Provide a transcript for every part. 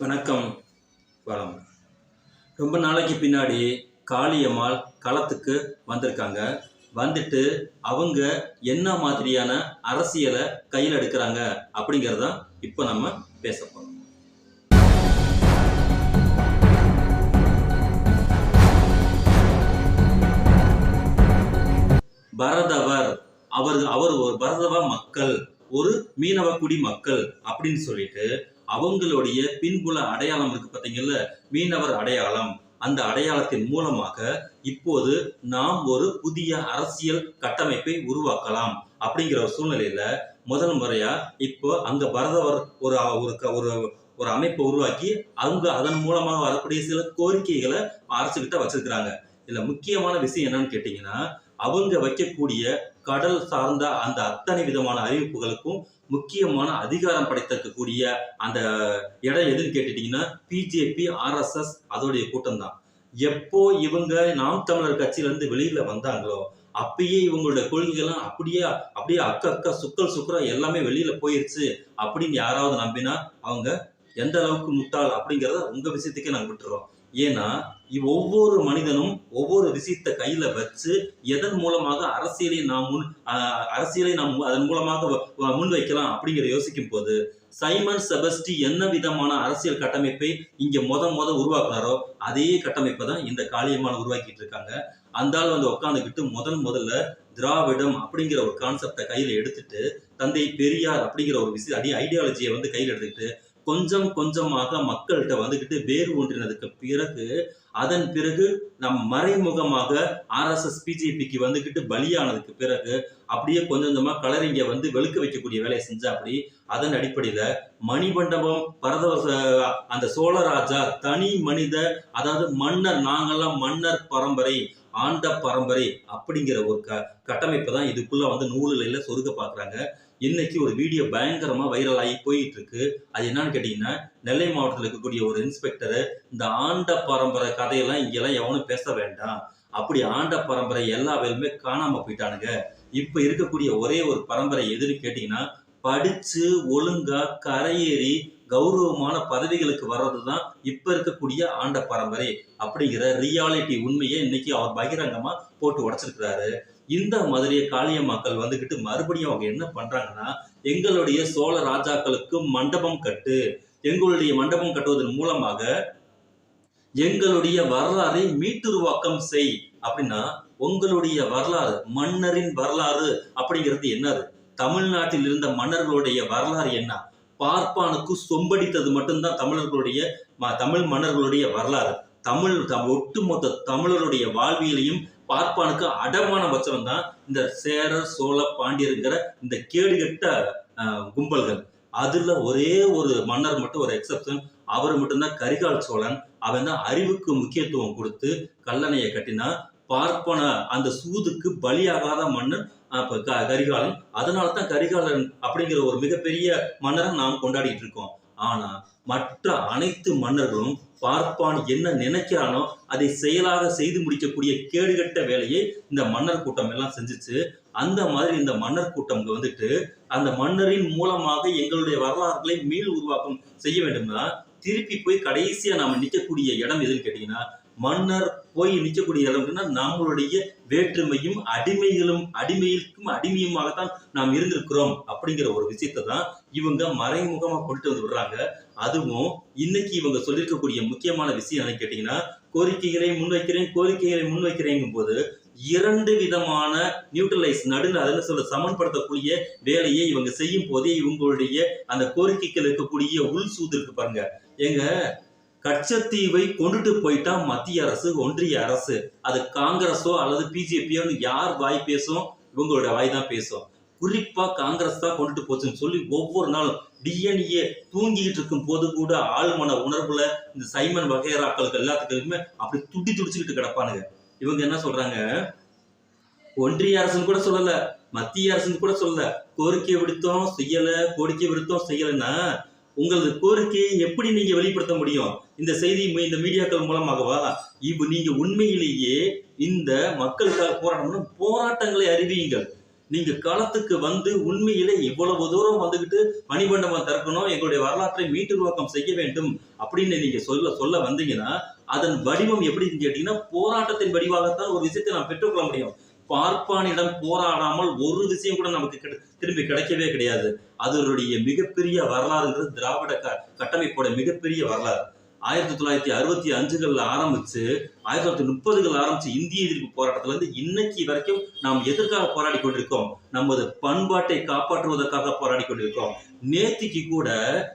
வணக்கம் வளம். ரொம்ப நாளைக்கு பின்னாடி காளியம்மாள் களத்துக்கு வந்திருக்காங்க. வந்துட்டு அவங்க என்ன மாதிரியான அரசியலை கையில் எடுக்கிறாங்க அப்படிங்கிறதான் இப்போ நம்ம பேச போகிறோம் பரதவர் அவர் அவர் ஒரு பரதவ மக்கள் ஒரு மீனவ குடி மக்கள் அப்படின்னு சொல்லிட்டு அவங்களுடைய பின்புல அடையாளம் இருக்கு பார்த்தீங்கல்ல? மீனவர் அடையாளம். அந்த அடையாளத்தின் மூலமாக இப்போது நாம் ஒரு புதிய அரசியல் கட்டமைப்பை உருவாக்கலாம் அப்படிங்கிற ஒரு சூழ்நிலையில முதல் முறையா இப்போ அங்க பரதவர் ஒரு ஒரு க- ஒரு ஒரு அமைப்பை உருவாக்கி அவங்க அதன் மூலமாக வரக்கூடிய சில கோரிக்கைகளை அரசுகிட்ட வச்சிருக்கிறாங்க. இதுல முக்கியமான விஷயம் என்னன்னு கேட்டீங்கன்னா அவங்க வைக்கக்கூடிய கடல் சார்ந்த அந்த அத்தனை விதமான அறிவிப்புகளுக்கும் முக்கியமான அதிகாரம் படைத்திருக்கக்கூடிய அந்த இடம் எதுன்னு கேட்டுட்டீங்கன்னா பிஜேபி ஆர்எஸ்எஸ் அதோடைய கூட்டம் தான் எப்போ இவங்க நாம் தமிழர் கட்சியிலேருந்து வெளியில வந்தாங்களோ அப்பயே இவங்களோட கொள்கைகள்லாம் அப்படியே அப்படியே அக்க அக்கா சுக்கல் சுக்கரா எல்லாமே வெளியில போயிருச்சு அப்படின்னு யாராவது நம்பினா அவங்க எந்த அளவுக்கு முட்டாள் அப்படிங்கிறத உங்க விஷயத்துக்கே நாங்க விட்டுறோம். ஏன்னா ஒவ்வொரு மனிதனும் ஒவ்வொரு விஷயத்தை கையில வச்சு எதன் மூலமாக அரசியலை நாம் முன் அரசியலை நாம் அதன் மூலமாக முன் வைக்கலாம் முன்வைக்கலாம் அப்படிங்கிற யோசிக்கும் போது சைமன் செபஸ்டி என்ன விதமான அரசியல் கட்டமைப்பை இங்க முத முத உருவாக்குனாரோ அதே கட்டமைப்பை தான் இந்த காளியம்மாள் உருவாக்கிட்டு இருக்காங்க. அந்த ஆள் வந்து உட்காந்துக்கிட்டு முதல் முதல்ல திராவிடம் அப்படிங்கிற ஒரு கான்செப்டை கையில எடுத்துட்டு தந்தை பெரியார் அப்படிங்கிற ஒரு விஷயம் அடி ஐடியாலஜியை வந்து கையில் எடுத்துக்கிட்டு கொஞ்சம் கொஞ்சமாக மக்கள்கிட்ட வந்துக்கிட்டு வேறு ஒன்றினதுக்கு பிறகு அதன் பிறகு நம் மறைமுகமாக ஆர்எஸ்எஸ் பிஜேபிக்கு வந்துக்கிட்டு பலியானதுக்கு பிறகு அப்படியே கொஞ்சம் கொஞ்சமாக கலரிங்க வந்து வெளுக்க வைக்கக்கூடிய வேலையை செஞ்சா அப்படி அதன் அடிப்படையில் மணிமண்டபம் பரதவ அந்த சோழராஜா தனி மனித அதாவது மன்னர் நாங்கெல்லாம் மன்னர் பரம்பரை ஆண்ட பரம்பரை அப்படிங்கிற ஒரு க கட்டமைப்பு தான் இதுக்குள்ள வந்து நூலில் சொருக பார்க்குறாங்க. இன்னைக்கு ஒரு வீடியோ பயங்கரமா வைரல் ஆகி போயிட்டு இருக்கு அது என்னன்னு கேட்டீங்கன்னா நெல்லை மாவட்டத்தில் இருக்கக்கூடிய ஒரு இன்ஸ்பெக்டர் இந்த ஆண்ட பரம்பரை கதையெல்லாம் இங்கெல்லாம் எவனும் பேச வேண்டாம். அப்படி ஆண்ட பரம்பரை எல்லா வேலுமே காணாம போயிட்டானுங்க. இப்ப இருக்கக்கூடிய ஒரே ஒரு பரம்பரை எதுன்னு கேட்டீங்கன்னா படித்து ஒழுங்காக கரையேறி கௌரவமான பதவிகளுக்கு வர்றது தான் இப்போ இருக்கக்கூடிய ஆண்ட பரம்பரை அப்படிங்கிற ரியாலிட்டி உண்மையை இன்னைக்கு அவர் பகிரங்கமாக போட்டு உடைச்சிருக்கிறாரு. இந்த மாதிரி காளியம்மாக்கள் வந்துக்கிட்டு மறுபடியும் அவங்க என்ன பண்ணுறாங்கன்னா எங்களுடைய சோழ ராஜாக்களுக்கு மண்டபம் கட்டு எங்களுடைய மண்டபம் கட்டுவதன் மூலமாக எங்களுடைய வரலாறை மீட்டுருவாக்கம் செய் அப்படின்னா உங்களுடைய வரலாறு மன்னரின் வரலாறு அப்படிங்கிறது என்னது தமிழ்நாட்டில் இருந்த மன்னர்களுடைய வரலாறு என்ன? பார்ப்பானுக்கு சொம்படித்தது மட்டும்தான் தமிழர்களுடைய ம- தமிழ் மன்னர்களுடைய வரலாறு. தமிழ் ஒட்டுமொத்த தமிழருடைய வாழ்வியலையும் பார்ப்பானுக்கு அடமான பட்சம் தான் இந்த சேரர் சோழ பாண்டியருங்கிற இந்த கேடுகெட்ட அஹ், கும்பல்கள். அதுல ஒரே ஒரு மன்னர் மட்டும் ஒரு எக்ஸப்ஷன் அவர் மட்டும்தான் கரிகால் சோழன். அவன் தான் அறிவுக்கு முக்கியத்துவம் கொடுத்து கல்லணையை கட்டினா பார்ப்பன அந்த சூதுக்கு பலியாகாத மன்னன் இப்போ க- கரிகாலன். அதனால தான் கரிகாலன் அப்படிங்கிற ஒரு மிகப்பெரிய மன்னரை நாம் கொண்டாடிட்டு இருக்கோம். ஆனா மற்ற அனைத்து மன்னர்களும் பார்ப்பான் என்ன நினைக்கிறானோ அதை செயலாக செய்து முடிக்கக்கூடிய கேடுகட்ட வேலையை இந்த மன்னர் கூட்டம் எல்லாம் செஞ்சுச்சு. அந்த மாதிரி இந்த மன்னர் கூட்டம் வந்துட்டு அந்த மன்னரின் மூலமாக எங்களுடைய வரலாறுகளை மீள் உருவாக்கம் செய்ய வேண்டும்னா திருப்பி போய் கடைசியா நாம நிக்கக்கூடிய இடம் எதுன்னு கேட்டீங்கன்னா மன்னர் போய் நிற்கக்கூடிய அளவுக்குன்னா நம்மளுடைய வேற்றுமையும் அடிமைகளும் அடிமைக்கும் அடிமையுமாகத்தான் நாம் இருந்திருக்கிறோம் அப்படிங்கிற ஒரு விஷயத்தை தான் இவங்க மறைமுகமாக கொண்டு வந்து விடுறாங்க. அதுவும் இன்னைக்கு இவங்க சொல்லியிருக்கக்கூடிய முக்கியமான விஷயம் என்னன்னு கேட்டீங்கன்னா கோரிக்கைகளை முன்வைக்கிறேன் கோரிக்கைகளை முன்வைக்கிறேங்கும் போது இரண்டு விதமான நியூட்ரலைஸ் நடுவில் அதில் சொல்ல சமன்படுத்தக்கூடிய வேலையை இவங்க செய்யும் போதே இவங்களுடைய அந்த கோரிக்கைகள் இருக்கக்கூடிய உள் சூது இருக்கு பாருங்க. எங்க கச்சத்தீவை கொண்டுட்டு போயிட்டா மத்திய அரசு ஒன்றிய அரசு. அது காங்கிரஸோ அல்லது பிஜேபியோன்னு யார் வாய் பேசும்? இவங்களோட வாய் தான் பேசும். குறிப்பா காங்கிரஸ் தான் கொண்டுட்டு போச்சுன்னு சொல்லி ஒவ்வொரு நாளும் டிஎன்ஏ தூங்கிக்கிட்டு இருக்கும் போது கூட ஆழ்மன உணர்வுல இந்த சைமன் வகைராக்களுக்கு எல்லாத்துக்குமே அப்படி துடி துடிச்சுக்கிட்டு கிடப்பானுங்க. இவங்க என்ன சொல்றாங்க? ஒன்றிய அரசுன்னு கூட சொல்லல மத்திய அரசுன்னு கூட சொல்லல. கோரிக்கை விடுத்தோம் செய்யல கோரிக்கை விடுத்தோம் செய்யலைன்னா உங்களது கோரிக்கையை எப்படி நீங்க வெளிப்படுத்த முடியும்? இந்த செய்தி இந்த மீடியாக்கள் மூலமாகவா? இப்போ நீங்க உண்மையிலேயே இந்த மக்களுக்காக போராடணும்னா போராட்டங்களை அறிவியுங்கள். நீங்க களத்துக்கு வந்து உண்மையிலே இவ்வளவு தூரம் வந்துகிட்டு மணிமண்டபம் திறக்கணும் எங்களுடைய வரலாற்றை மீட்டுருவாக்கம் செய்ய வேண்டும் அப்படின்னு நீங்க சொல்ல சொல்ல வந்தீங்கன்னா அதன் வடிவம் எப்படின்னு கேட்டீங்கன்னா போராட்டத்தின் வடிவாகத்தான் ஒரு விஷயத்தை நாம் பெற்றுக்கொள்ள முடியும். பார்ப்பானிடம் போராடாமல் ஒரு விஷயம் கூட நமக்கு கிடை- திரும்பி கிடைக்கவே கிடையாது. அதனுடைய மிகப்பெரிய வரலாறுங்கிறது திராவிட க- கட்டமைப்போட மிகப்பெரிய வரலாறு. ஆயிரத்தி தொள்ளாயிரத்தி அறுபத்தி அஞ்சுகளில் ஆரம்பிச்சு ஆயிரத்தி தொள்ளாயிரத்தி முப்பதுகள் ஆரம்பித்து இந்திய எதிர்ப்பு போராட்டத்திலிருந்து இன்னைக்கு வரைக்கும் நாம் எதற்காக போராடி கொண்டிருக்கோம்? நமது பண்பாட்டை காப்பாற்றுவதற்காக போராடி கொண்டிருக்கோம். நேத்திக்கு கூட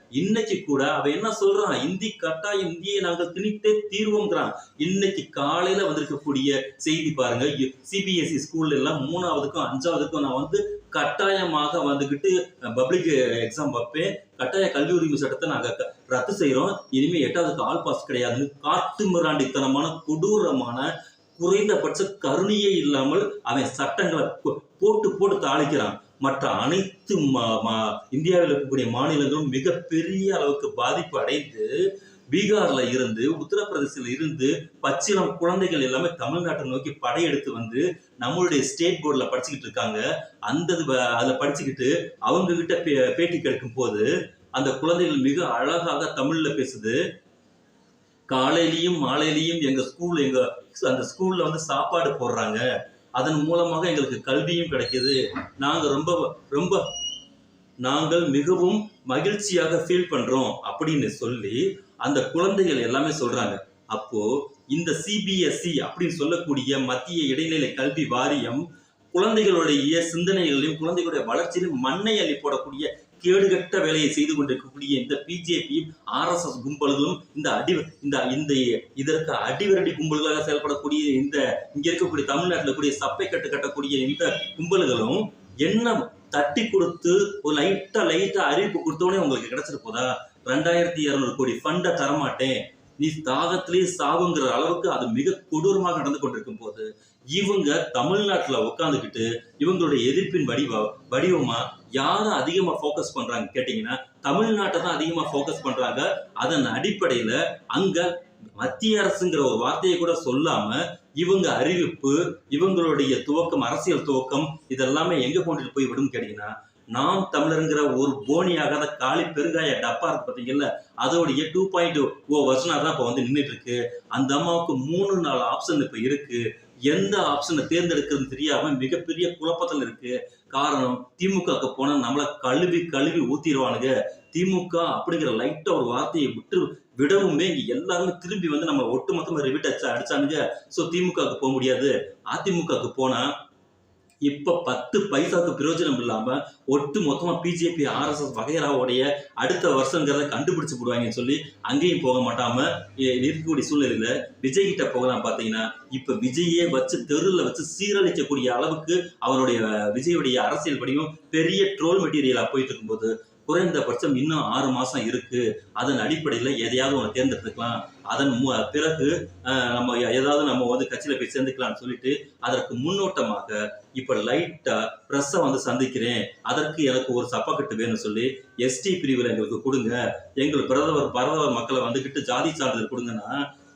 இன்னைக்கு கூட அவ என்ன சொல்றான்? இந்தி கட்டாயம் இந்தியை நாங்கள் திணித்தே தீர்வோங்கிறான் இன்னைக்கு காலையில வந்திருக்கக்கூடிய செய்தி பாருங்க. சிபிஎஸ்இ ஸ்கூல்ல எல்லாம் மூணாவதுக்கும் அஞ்சாவதுக்கும் நான் வந்து கட்டாயமாக வந்துக்கிட்டு பப்ளிக் எக்ஸாம் வைப்பேன். கட்டாய கல்வி உரிமை சட்டத்தை நாங்க ரத்து செய்யறோம் இனிமே எட்டாவதுக்கு ஆல் பாஸ் கிடையாதுன்னு காட்டு மிராண்டித்தனமான கொடூரமான குறைந்தபட்ச கருணையே இல்லாமல் அவன் சட்டங்களை போட்டு போட்டு தாளிக்கிறான். மற்ற அனைத்து இந்தியாவில் இருக்கக்கூடிய மாநிலங்களும் மிகப்பெரிய அளவுக்கு பாதிப்பு அடைந்து பீகார்ல இருந்து உத்தரப்பிரதேசத்துல இருந்து பச்சிளம் குழந்தைகள் எல்லாமே தமிழ்நாட்டை நோக்கி படையெடுத்து வந்து நம்மளுடைய ஸ்டேட் போர்டில் படிச்சுக்கிட்டு இருக்காங்க. அந்த இது வ- அதை படிச்சுக்கிட்டு அவங்க கிட்ட பே- பேட்டி கேட்கும் போது அந்த குழந்தைகள் மிக அழகாக தமிழ்ல பேசுது. காலையிலையும் மாலையிலையும் எங்க ஸ்கூல் எங்க அந்த ஸ்கூல்ல வந்து சாப்பாடு போடுறாங்க. அதன் மூலமாக எங்களுக்கு கல்வியும் கிடைக்கிது. நாங்க ரொம்ப ரொம்ப நாங்கள் மிகவும் மகிழ்ச்சியாக ஃபீல் பண்ணுறோம் அப்படின்னு சொல்லி அந்த குழந்தைகள் எல்லாமே சொல்கிறாங்க அப்போ இந்த சிபிஎஸ்சி அப்படின்னு சொல்லக்கூடிய மத்திய இடைநிலை கல்வி வாரியம் குழந்தைகளுடைய சிந்தனைகளையும் குழந்தைகளுடைய வளர்ச்சியிலும் மண்ணை அள்ளி போடக்கூடிய கேடுகட்ட வேலையை செய்து கொண்டிருக்கக்கூடிய இந்த பிஜேபி ஆர்எஸ்எஸ் கும்பல்களும் இந்த அடி இந்த இந்த இதற்கு அடிவரடி கும்பல்களாக செயல்படக்கூடிய இந்த இங்க இருக்கக்கூடிய தமிழ்நாட்டில் கூடிய சப்பை கட்டு கட்டக்கூடிய இந்த கும்பல்களும் என்ன தட்டி கொடுத்து ஒரு லைட்டா லைட்டா அறிவிப்பு கொடுத்தோடனே உங்களுக்கு கிடைச்சிட்டு போதா? ரெண்டாயிரத்தி இரநூறு கோடி ஃபண்டை தரமாட்டேன். நீ தாகத்திலே சாவுங்கிற அளவுக்கு அது மிக கொடூரமாக நடந்து கொண்டிருக்கும் போது இவங்க தமிழ்நாட்டுல உட்காந்துக்கிட்டு இவங்களுடைய எதிர்ப்பின் வடிவ வடிவமா யாரை அதிகமா ஃபோக்கஸ் பண்றாங்க கேட்டீங்கன்னா தமிழ்நாட்டை தான் அதிகமா ஃபோக்கஸ் பண்றாங்க. அதன் அடிப்படையில அங்க மத்திய அரசுங்கிற ஒரு வார்த்தையை கூட சொல்லாம இவங்க அறிவிப்பு இவங்களுடைய துவக்கம் அரசியல் துவக்கம் இதெல்லாமே எங்க கொண்டுட்டு போய் விடும் கேட்டீங்கன்னா நாம் தமிழருங்கிற ஒரு போனியாகாத காலி பெருங்காய டப்பா இருக்கு பார்த்தீங்கல்ல அதோடைய டூ பாயிண்ட் ஓ வருஷனா தான் இப்போ வந்து நின்றுட்டு இருக்கு அந்த அம்மாவுக்கு மூணு நாலு ஆப்ஷன் இப்போ இருக்கு. எந்த ஆப்ஷனை தேர்ந்தெடுக்கிறதுன்னு தெரியாம மிகப்பெரிய குழப்பத்தில் இருக்கு. காரணம் திமுகக்கு போனா நம்மள கழுவி கழுவி ஊத்திடுவானுங்க திமுக அப்படிங்கிற லைட்டா ஒரு வார்த்தையை விட்டு விடவுமே இங்க எல்லாருமே திரும்பி வந்து நம்ம ஒட்டுமொத்தமா ரிவிட் அடிச்சா அடிச்சானுங்க. ஸோ திமுகவுக்கு போக முடியாது. அதிமுகவுக்கு போனா இப்ப பத்து பைசாக்கு பிரயோஜனம் இல்லாம ஒட்டு மொத்தமா பிஜேபி ஆர்எஸ்எஸ் வகைராவுடைய அடுத்த வருஷங்கிறத கண்டுபிடிச்சு போடுவாங்கன்னு சொல்லி அங்கேயும் போக மாட்டாம இருக்கக்கூடிய சூழ்நிலையில விஜய் கிட்ட போகலாம் பாத்தீங்கன்னா இப்ப விஜயே வச்சு தெருல வச்சு சீரழிக்கக்கூடிய அளவுக்கு அவருடைய விஜயுடைய அரசியல் படியும் பெரிய ட்ரோல் மெட்டீரியலா போயிட்டு இருக்கும்போது குறைந்தபட்சம் இன்னும் ஆறு மாதம் இருக்குது அதன் அடிப்படையில் எதையாவது ஒன்று தேர்ந்தெடுத்துக்கலாம். அதன் பிறகு நம்ம ஏதாவது நம்ம வந்து கட்சியில் போய் சேர்ந்துக்கலாம்னு சொல்லிட்டு அதற்கு முன்னோட்டமாக இப்போ லைட்டாக ப்ரெஸ்ஸை வந்து சந்திக்கிறேன். அதற்கு எனக்கு ஒரு சப்பக்கட்டு வேணும்னு சொல்லி எஸ்டி பிரிவில் எங்களுக்கு கொடுங்க. எங்கள் பிரதமர் பரதவர் மக்களை வந்துக்கிட்டு ஜாதி சான்றிதழ் கொடுங்கன்னா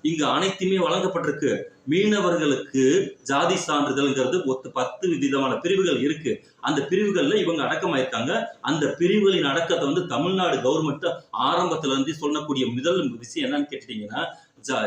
இங்கே அனைத்துமே வழங்கப்பட்டிருக்கு. மீனவர்களுக்கு ஜாதி சான்றிதழ்ங்கிறது ஒத்து பத்து விதமான பிரிவுகள் இருக்கு. அந்த பிரிவுகள்ல இவங்க அடக்கமாயிருக்காங்க. அந்த பிரிவுகளின் அடக்கத்தை வந்து தமிழ்நாடு கவர்மெண்ட் ஆரம்பத்துல இருந்து சொல்லக்கூடிய முதல் விஷயம் என்னன்னு கேட்டீங்கன்னா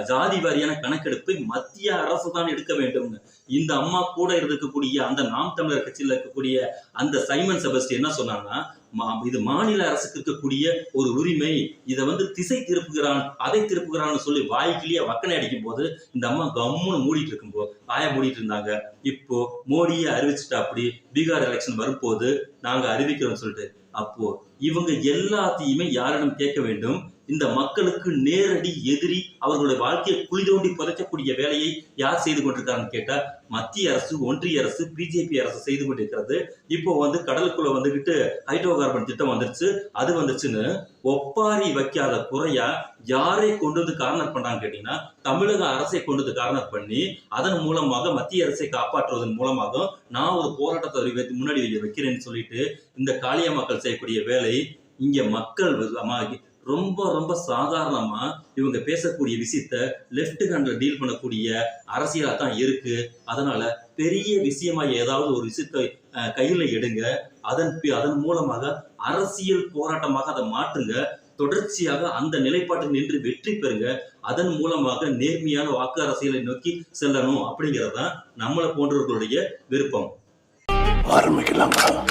ஜாதி வாரியான கணக்கெடுப்பை மத்திய அரசு தான் எடுக்க வேண்டும் இந்த அம்மா கூட இருக்கக்கூடிய அந்த நாம் தமிழர் கட்சியில் இருக்கக்கூடிய அந்த சைமன் செபஸ்டி என்ன சொன்னாங்கன்னா மா- இது மாநில அரசுக்கு இருக்கக்கூடிய ஒரு உரிமை இதை வந்து திசை திருப்புகிறான் அதை திருப்புகிறான்னு சொல்லி வாய்க்கிலேயே வக்கனை அடிக்கும் போது இந்த அம்மா கம்முன்னு மூடிட்டு இருக்கும்போது ஆய மூடிட்டு இருந்தாங்க. இப்போ மோடியை அறிவிச்சுட்டா அப்படி பீகார் எலெக்ஷன் வரும்போது நாங்க அறிவிக்கிறோம்னு சொல்லிட்டு அப்போ இவங்க எல்லாத்தையுமே யாரிடம் கேட்க வேண்டும்? இந்த மக்களுக்கு நேரடி எதிரி அவர்களுடைய வாழ்க்கையை குளிதோண்டி புதைக்கக்கூடிய வேலையை யார் செய்து கொண்டிருக்காங்கன்னு கேட்டால் மத்திய அரசு ஒன்றிய அரசு பிஜேபி அரசு செய்து கொண்டிருக்கிறது. இப்போ வந்து கடலுக்குள்ள வந்துகிட்டு ஹைட்ரோ கார்பன் திட்டம் வந்துருச்சு. அது வந்துச்சுன்னு ஒப்பாரி வைக்காத குறையா யாரை கொண்டு வந்து கார்னர் பண்ணாங்க கேட்டீங்கன்னா தமிழக அரசை கொண்டு வந்து கார்னர் பண்ணி அதன் மூலமாக மத்திய அரசை காப்பாற்றுவதன் மூலமாக நான் ஒரு போராட்டத்தை வைத்து முன்னாடி வைக்கிறேன்னு சொல்லிட்டு இந்த காளியா மக்கள் செய்யக்கூடிய வேலை இங்க மக்கள் ரொம்ப ரொம்ப சாதாரணமா இவங்க பேசக்கூடிய விஷயத்த லெஃப்ட் ஹேண்ட்ல டீல் பண்ணக்கூடிய அரசியலா தான் இருக்கு. அதனால பெரிய விஷயமா ஏதாவது ஒரு விஷயத்தை கையில எடுங்க. அதன் பி- அதன் மூலமாக அரசியல் போராட்டமாக அதை மாற்றுங்க. தொடர்ச்சியாக அந்த நிலைப்பாட்டில் நின்று வெற்றி பெறுங்க. அதன் மூலமாக நேர்மையான வாக்கு அரசியலை நோக்கி செல்லணும் அப்படிங்கிறது தான் நம்மளை போன்றவர்களுடைய விருப்பம். ஆரம்பிக்கலாம்.